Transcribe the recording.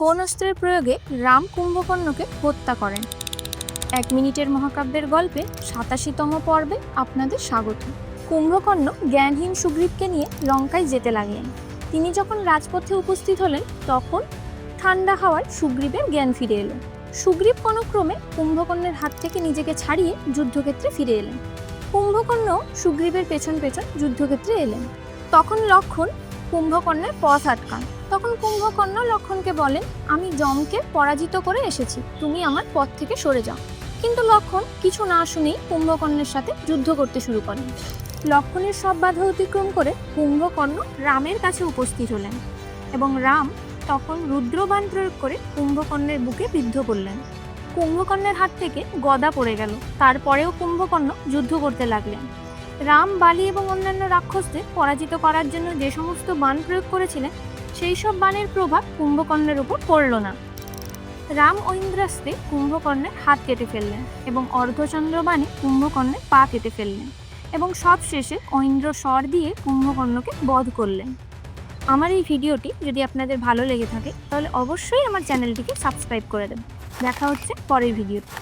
কোন অস্ত্রের প্রয়োগে রাম কুম্ভকর্ণকে হত্যা করেন। এক মিনিটের মহাকাব্যের গল্পে সাতাশিতম পর্বে আপনাদের স্বাগত। কুম্ভকর্ণ জ্ঞানহীন সুগ্রীবকে নিয়ে লঙ্কায় যেতে লাগলেন। তিনি যখন রাজপথে উপস্থিত হলেন, তখন ঠান্ডা হাওয়ায় সুগ্রীবের জ্ঞান ফিরে এলো। সুগ্রীব কোনো ক্রমে কুম্ভকর্ণের হাত থেকে নিজেকে ছাড়িয়ে যুদ্ধক্ষেত্রে ফিরে এলেন। কুম্ভকর্ণ সুগ্রীবের পেছন পেছন যুদ্ধক্ষেত্রে এলেন। তখন লক্ষণ কুম্ভকর্ণের পথ আটকান। তখন কুম্ভকর্ণ লক্ষণকে বলেন, আমি যমকে পরাজিত করে এসেছি। তুমি আমার পথ থেকে সরে যাও। কিন্তু লক্ষণ কিছু না শুনেই কুম্ভকর্ণের সাথে যুদ্ধ করতে শুরু করেন। লক্ষণের সব বাধা অতিক্রম করে কুম্ভকর্ণ রামের কাছে উপস্থিত হলেন এবং রাম তখন রুদ্রবাণ প্রয়োগ করে কুম্ভকর্ণের বুকে বিদ্ধ করলেন। কুম্ভকর্ণের হাত থেকে গদা পড়ে গেল। তারপরেও কুম্ভকর্ণ যুদ্ধ করতে লাগলেন। রাম, বালি এবং অন্যান্য রাক্ষসদের পরাজিত করার জন্য যে সমস্ত বাণ প্রয়োগ করেছিলেন সেই সব বাণের প্রভাব কুম্ভকর্ণের উপর পড়ল না। রাম ঐন্দ্রাস্তে কুম্ভকর্ণের হাত কেটে ফেললেন এবং অর্ধচন্দ্র বাণে কুম্ভকর্ণের পা কেটে ফেললেন এবং সব শেষে ঐন্দ্র স্বর দিয়ে কুম্ভকর্ণকে বধ করলেন। আমার এই ভিডিওটি যদি আপনাদের ভালো লেগে থাকে, তাহলে অবশ্যই আমার চ্যানেলটিকে সাবস্ক্রাইব করে দেবেন। দেখা হচ্ছে পরের ভিডিওতে।